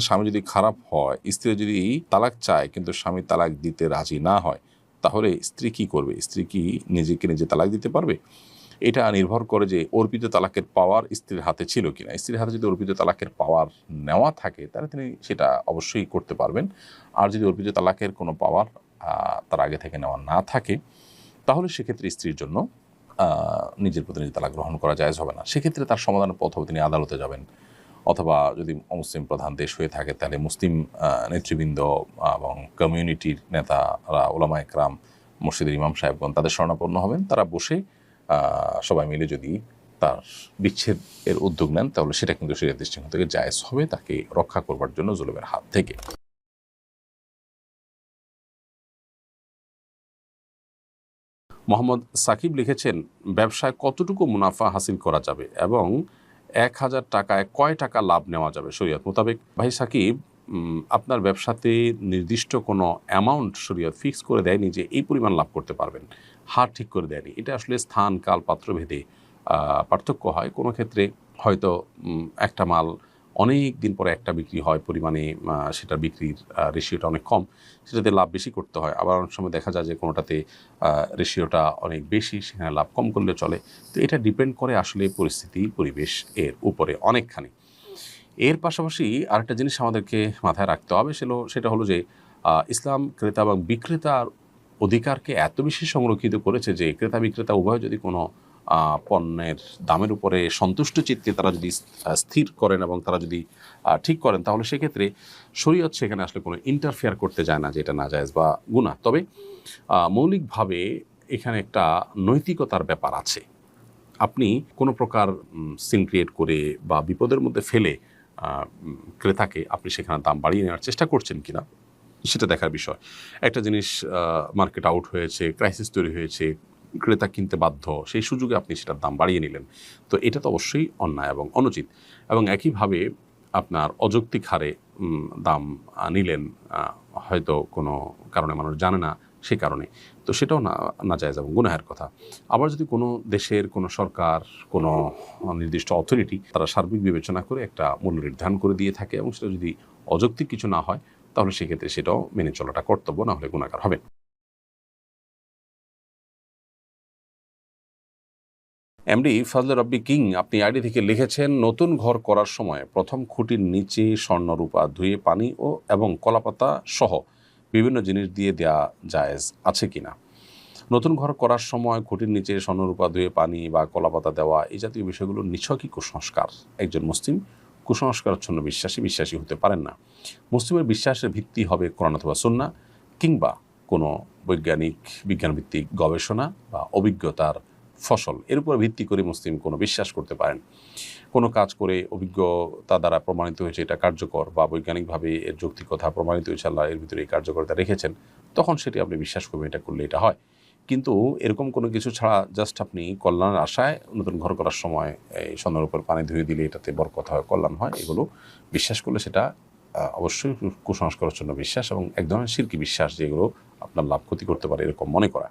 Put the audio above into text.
স্বামী যদি খারাপ হয়, স্ত্রী যদি তালাক চায়, কিন্তু স্বামী তালাক দিতে রাজি না হয়, তাহলে স্ত্রী কি করবে? স্ত্রী কি নিজেকে নিজে তালাক দিতে পারবে? এটা নির্ভর করে যে অর্পিত তালাকের পাওয়ার স্ত্রীর হাতে ছিল কিনা। স্ত্রীর হাতে যদি অর্পিত তালাকের পাওয়ার নেওয়া থাকে, তাহলে তিনি সেটা অবশ্যই করতে পারবেন। আর যদি অর্পিত তালাকের কোনো পাওয়ার তার আগে থেকে নেওয়া না থাকে, তাহলে সেক্ষেত্রে স্ত্রীর জন্য নিজের প্রতি নিজে তালাক গ্রহণ করা যায় হবে না। সেক্ষেত্রে তার সমাধানের পথ তিনি আদালতে যাবেন। অথবা যদি অমুসলিম প্রধান দেশ হয়ে থাকে, তাহলে মুসলিম নেতৃবৃন্দ এবং কমিউনিটির নেতারা ওলামা একরাম, মসজিদের ইমাম সাহেবগণ তাদের শরণাপন্ন হবেন। তারা বসে সবাই মিলে যদি তার বিচ্ছেদ এর উদ্যোগ নেন, তাহলে সেটা কিন্তু সেই দৃষ্টিকোণ থেকে জায়েজ হবে, তাকে রক্ষা করবার জন্য জুলুমের হাত থেকে। মোহাম্মদ সাকিব লিখেছেন, ব্যবসায় কতটুকু মুনাফা হাসিল করা যাবে এবং এক হাজার টাকায় কয় টাকা লাভ নেওয়া যাবে? শরীয়ত মোতাবেক ভাই সাকিব আপনার ব্যবসাতে নির্দিষ্ট কোনো অ্যামাউন্ট শরীয়ত ফিক্স করে দেয়নি যে এই পরিমাণ লাভ করতে পারবেন। হার ঠিক করে দেয়নি। এটা আসলে স্থান, কাল পাত্রভেদে পার্থক্য হয়। কোনো ক্ষেত্রে হয়তো একটা মাল অনেক দিন পরে একটা বিক্রি হয় পরিমাণে সেটার বিক্রির রেশিওটা অনেক কম, সেটাতে লাভ বেশি করতে হয়। আবার অনেক সময় দেখা যায় যে কোনোটাতে রেশিওটা অনেক বেশি, সেখানে লাভ কম করলে চলে। তো এটা ডিপেন্ড করে আসলে পরিস্থিতি, পরিবেশ এর উপরে অনেকখানি। এর পাশাপাশি আরেকটা জিনিস আমাদেরকে মাথায় রাখতে হবে সেটা সেটা হলো যে ইসলাম ক্রেতা এবং বিক্রেতার অধিকারকে এত বেশি সংরক্ষিত করেছে যে ক্রেতা বিক্রেতা উভয় যদি কোনো পণ্যের দামের উপরে সন্তুষ্ট চিত্তে তারা যদি স্থির করেন এবং তারা যদি ঠিক করেন, তাহলে সেক্ষেত্রে শরীয়ত সেখানে আসলে কোনো ইন্টারফেয়ার করতে যায় না যে এটা নাজায়েজ বা গুণা তবে মৌলিকভাবে এখানে একটা নৈতিকতার ব্যাপার আছে। আপনি কোনো প্রকার সিন ক্রিয়েট করে বা বিপদের মধ্যে ফেলে ক্রেতাকে আপনি সেখানে দাম বাড়িয়ে নেওয়ার চেষ্টা করছেন কিনা, সেটা দেখার বিষয়। একটা জিনিস মার্কেট আউট হয়েছে ক্রাইসিস তৈরি হয়েছে ক্রেতা কিনতে বাধ্য, সেই সুযোগে আপনি সেটার দাম বাড়িয়ে নিলেন। তো এটা তো অবশ্যই অন্যায় এবং অনুচিত। এবং একইভাবে আপনার অযৌক্তিক হারে দাম নিলেন হয়তো কোনো কারণে মানুষ জানে না সে কারণে। তো সেটাও না না যায় এবং গুনাহের কথা। আবার যদি কোনো দেশের, কোনো সরকার, কোনো নির্দিষ্ট অথরিটি তারা সার্বিক বিবেচনা করে একটা মূল্য নির্ধারণ করে দিয়ে থাকে এবং সেটা যদি অযৌক্তিক কিছু না হয়, তাহলে সেক্ষেত্রে সেটাও মেনে চলাটা কর্তব্য, না হলে গুণাকার হবে এমডি ফজলে রব্বি কিং, আপনি আইডি থেকে লিখেছেন, নতুন ঘর করার সময় প্রথম খুঁটির নিচে স্বর্ণরূপা ধুয়ে পানি ও এবং কলাপাতা সহ বিভিন্ন জিনিস দিয়ে দেয়া জায়েজ আছে কিনা? নতুন ঘর করার সময় খুঁটির নিচে স্বর্ণরূপা ধুয়ে পানি বা কলাপাতা দেওয়া এই জাতীয় বিষয়গুলো নিছকই কুসংস্কার। একজন মুসলিম কুসংস্কারচ্ছন্ন বিশ্বাসী বিশ্বাসী হতে পারেন না। মুসলিমের বিশ্বাসের ভিত্তি হবে কোরআন অথবা সন্না কিংবা কোনো বৈজ্ঞানিক, বিজ্ঞানভিত্তিক গবেষণা বা অভিজ্ঞতার ফসল। এর উপর ভিত্তি করে মুসলিম কোনো বিশ্বাস করতে পারেন। কোনো কাজ করে অভিজ্ঞতা দ্বারা প্রমাণিত হয়েছে এটা কার্যকর বা বৈজ্ঞানিকভাবে এর যৌক্তিকতা প্রমাণিত হয়েছে, আল্লাহ এর ভিতরে এই কার্যকরিতা রেখেছেন, তখন সেটি আপনি বিশ্বাস করবেন এটা করলে এটা হয়। কিন্তু এরকম কোনো কিছু ছাড়া জাস্ট আপনি কল্যাণের আশায় নতুন ঘর করার সময় এই সন্ধ্যার উপর পানি ধুয়ে দিলে এটাতে বরকত হয়, কল্যাণ হয়, এগুলো বিশ্বাস করলে সেটা অবশ্যই কুসংস্কারের জন্য বিশ্বাস এবং এক ধরনের শিরকি বিশ্বাস যেগুলো আপনার লাভ ক্ষতি করতে পারে এরকম মনে করা।